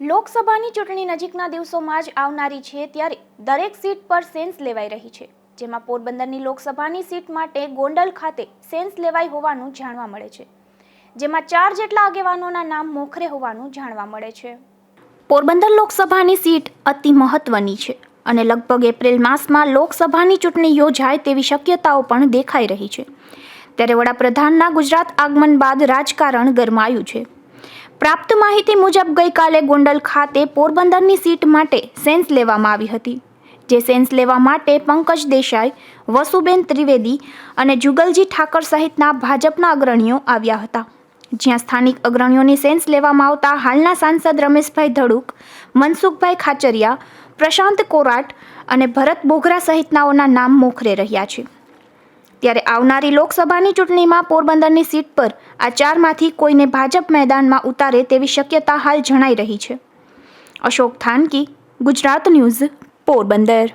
લોકસભાની ચૂંટણી નજીકના દિવસોમાં જ આવનારી છે ત્યારે દરેક સીટ પર સેન્સ લેવાઈ રહી છે, જેમાં પોરબંદરની લોકસભાની સીટ માટે ગોંડલ ખાતે સેન્સ લેવાઈ હોવાનું જાણવા મળે છે, જેમાં ચાર જેટલા આગેવાનોના નામ મોખરે હોવાનું જાણવા મળે છે. પોરબંદર લોકસભાની સીટ અતિ મહત્વની છે અને લગભગ એપ્રિલ માસમાં લોકસભાની ચૂંટણી યોજાય તેવી શક્યતાઓ પણ દેખાઈ રહી છે. ત્યારે વડાપ્રધાનના ગુજરાત આગમન બાદ રાજકારણ ગરમાયું છે. પ્રાપ્ત માહિતી મુજબ ગઈકાલે ગોંડલ ખાતે પોરબંદરની સીટ માટે સેન્સ લેવામાં આવી હતી, જે સેન્સ લેવા માટે પંકજ દેસાઈ, વસુબેન ત્રિવેદી અને જુગલજી ઠાકર સહિતના ભાજપના અગ્રણીઓ આવ્યા હતા. જ્યાં સ્થાનિક અગ્રણીઓની સેન્સ લેવામાં આવતા હાલના સાંસદ રમેશભાઈ ધડુક, મનસુખભાઈ ખાચરિયા, પ્રશાંત કોરાટ અને ભરત બોગરા સહિતનાઓના નામ મોખરે રહ્યા છે. ત્યારે આવનારી લોકસભાની ચૂંટણીમાં પોરબંદરની સીટ પર આ ચારમાંથી કોઈને ભાજપ મેદાનમાં ઉતારે તેવી શક્યતા હાલ જણાઈ રહી છે. અશોક થાનકી, ગુજરાત ન્યૂઝ, પોરબંદર.